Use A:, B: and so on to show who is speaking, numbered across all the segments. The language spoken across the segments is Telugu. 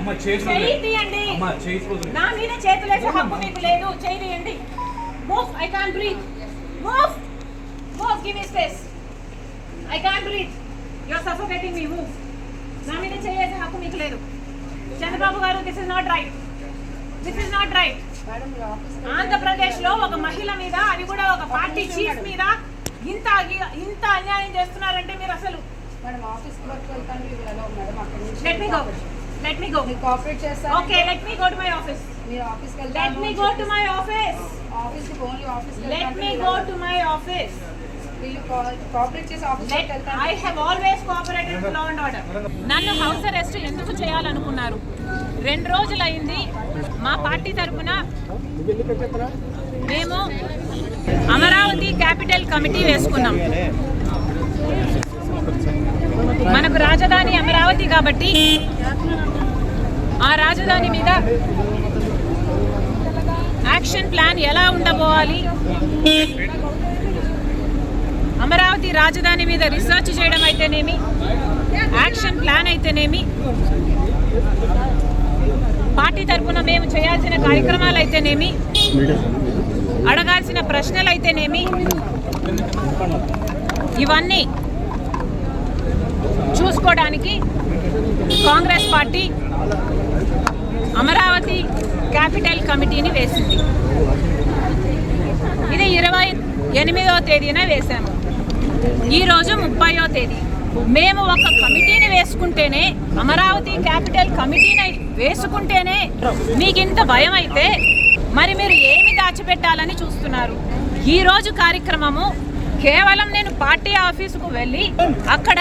A: అమ్మ
B: తీయండి
A: అమ్మ.
B: నా మీద చేతులేసే హక్కు మీకు లేదు. తీయండి move I can't breathe move move give me space I can't breathe you are suffocating me move నా మీద చేయేసే హక్కు మీకు లేదు. Chandrababu garu this is not right this is not right ఆంధ్రప్రదేశ్లో ఒక మహిళ మీద అది కూడా ఒక పార్టీ చీఫ్ మీద ఇంత ఇంత అన్యాయం చేస్తున్నారంటే మీరు అసలు
C: మేడం ఆఫీస్ వర్క్ వెళ్తాను మేడం అక్కడ నుంచి
B: లెట్ మీ గో లెట్
C: మీరు కోఆపరేట్ చేస్తారు?
B: Okay let me go to my office
C: మీరు ఆఫీస్కి
B: లెట్
C: వెళ్తాను
B: me go to my office
C: ఆఫీస్కి ఓన్లీ ఆఫీస్కి
B: let me go to my office
C: వీళ్ళు కోఆపరేట్ చేసి ఆఫీస్కి
B: లెట్
C: వెళ్తాను
B: I have always cooperated with law and order నన్ను హౌస్ అరెస్ట్ ఎందుకు చేయాలనుకున్నారు? రెండు రోజులు అయింది మా పార్టీ తరఫున మేము అమరావతి క్యాపిటల్ కమిటీ వేసుకున్నాం. మనకు రాజధాని అమరావతి కాబట్టి ఆ రాజధాని మీద యాక్షన్ ప్లాన్ ఎలా ఉండబోవాలి? అమరావతి రాజధాని మీద రీసెర్చ్ చేయడం అయితేనేమి? యాక్షన్ ప్లాన్ అయితేనేమి? పార్టీ తరఫున మేము చేయాల్సిన కార్యక్రమాలు అయితేనేమి? అడగాల్సిన ప్రశ్నలు అయితేనేమి? ఇవన్నీ చూసుకోవడానికి కాంగ్రెస్ పార్టీ అమరావతి క్యాపిటల్ కమిటీని వేసింది. ఇది ఇరవై ఎనిమిదవ తేదీన వేశాము. ఈరోజు ముప్పయో తేదీ. మేము ఒక కమిటీని వేసుకుంటేనే అమరావతి క్యాపిటల్ కమిటీని వేసుకుంటేనే మీకు ఇంత భయం అయితే మరి మీరు ఏమి దాచిపెట్టాలని చూస్తున్నారు? ఈ రోజు కార్యక్రమము కేవలం నేను పార్టీ ఆఫీసుకు వెళ్ళి అక్కడ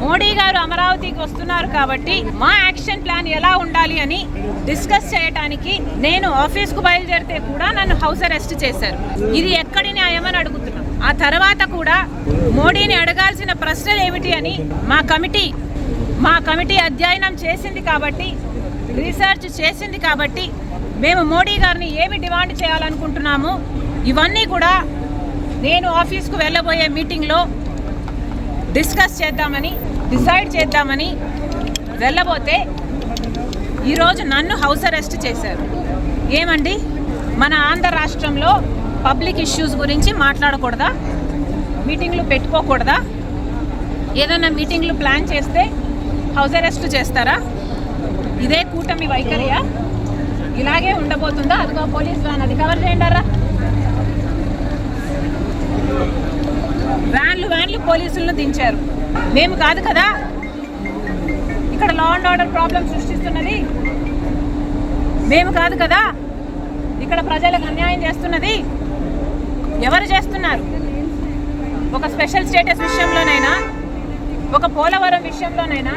B: మోడీ గారు అమరావతికి వస్తున్నారు కాబట్టి మా యాక్షన్ ప్లాన్ ఎలా ఉండాలి అని డిస్కస్ చేయడానికి నేను ఆఫీస్కు బయలుదేరితే కూడా నన్ను హౌస్ అరెస్ట్ చేశారు. ఇది ఎక్కడి న్యాయమని అడుగుతున్నాను ఆ తర్వాత కూడా మోడీని అడగాల్సిన ప్రశ్నలు ఏమిటి అని మా కమిటీ మా కమిటీ అధ్యయనం చేసింది కాబట్టి రీసెర్చ్ చేసింది కాబట్టి మేము మోడీ గారిని ఏమి డిమాండ్ చేయాలనుకుంటున్నాము ఇవన్నీ కూడా నేను ఆఫీస్కు వెళ్ళబోయే మీటింగ్లో డిస్కస్ చేద్దామని డిసైడ్ చేద్దామని వెళ్ళబోతే ఈరోజు నన్ను హౌస్ అరెస్ట్ చేశారు. ఏమండి? మన ఆంధ్ర రాష్ట్రంలో పబ్లిక్ ఇష్యూస్ గురించి మాట్లాడకూడదా? మీటింగ్లు పెట్టుకోకూడదా? ఏదైనా మీటింగ్లు ప్లాన్ చేస్తే హౌస్ అరెస్ట్ చేస్తారా? ఇదే కూటమి వైఖరియా? ఇలాగే ఉండబోతుందా? అదిగో పోలీస్ వ్యాన్ అది కవర్ చేయండారా వ్యాన్లు వ్యాన్లు పోలీసులను దించారు. మేము కాదు కదా? ఇక్కడ లా అండ్ ఆర్డర్ ప్రాబ్లం సృష్టిస్తున్నది. మేము కాదు కదా? ఇక్కడ ప్రజలకు అన్యాయం చేస్తున్నది. ఎవరు చేస్తున్నారు? ఒక స్పెషల్ స్టేటస్ విషయంలోనైనా ఒక పోలవరం విషయంలోనైనా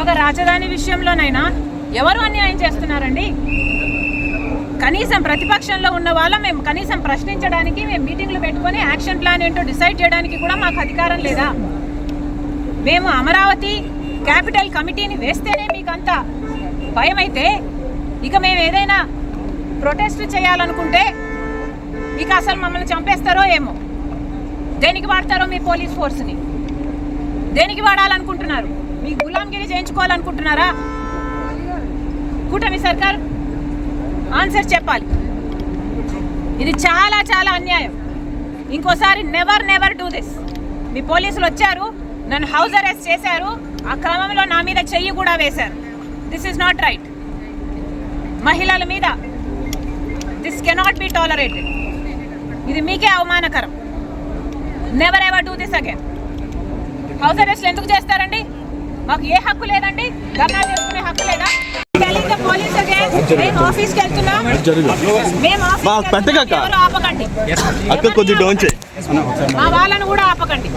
B: ఒక రాజధాని విషయంలోనైనా ఎవరు అన్యాయం చేస్తున్నారండి? కనీసం ప్రతిపక్షంలో ఉన్న వాళ్ళం మేము కనీసం ప్రశ్నించడానికి మేము మీటింగ్లు పెట్టుకొని యాక్షన్ ప్లాన్ ఏంటో డిసైడ్ చేయడానికి కూడా మాకు అధికారం లేదా? మేము అమరావతి క్యాపిటల్ కమిటీని వేస్తేనే మీకు అంత భయం అయితే ఇక మేము ఏదైనా ప్రొటెస్ట్ చేయాలనుకుంటే ఇక అసలు మమ్మల్ని చంపేస్తారో ఏమో? దేనికి వాడతారో మీ పోలీస్ ఫోర్స్ని? దేనికి వాడాలనుకుంటున్నారు? మీ గులాంగిరి చేయించుకోవాలనుకుంటున్నారా? కూటమి సర్కార్ ఆన్సర్ చెప్పాలి. ఇది చాలా చాలా అన్యాయం. ఇంకోసారి నెవర్ నెవర్ డూ దిస్ మీ పోలీసులు వచ్చారు నన్ను హౌస్ అరెస్ట్ చేశారు ఆ క్రమంలో నా మీద చెయ్యి కూడా వేశారు. దిస్ ఇస్ నాట్ రైట్ మహిళల మీద దిస్ కెనాట్ బి టాలరేటెడ్ ఇది మీకే అవమానకరం. Never ever do this again house అరెస్ట్లు ఎందుకు చేస్తారండి? మాకు ఏ హక్కు లేదండి? ధర్నా చేసుకునే హక్కు లేదా? మేము ఆఫీస్కి వెళ్తున్నాం. మేము ఆపకండి.
D: అక్క కొద్ది డౌన్
B: మా వాళ్ళను కూడా ఆపకండి.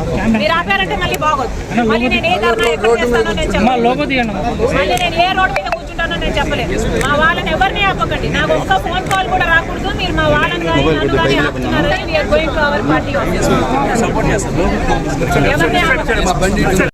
B: మీరు ఆపారంటే మళ్ళీ బాగోదు. మళ్ళీ నేను ఏ ధర్నా ఎక్కడ చేస్తానో నేను చెప్పలేదు మళ్ళీ నేను ఏ రోడ్ మీద కూర్చుంటానో నేను చెప్పలేదు మా వాళ్ళని ఎవరిని ఆపకండి? నాకు ఒక్క ఫోన్ కాల్ కూడా రాకూడదు. మీరు మా వాళ్ళని కానీ నన్ను కానీ ఆపుతున్నారని we're going to our party office ఎవరిని ఆపకండి?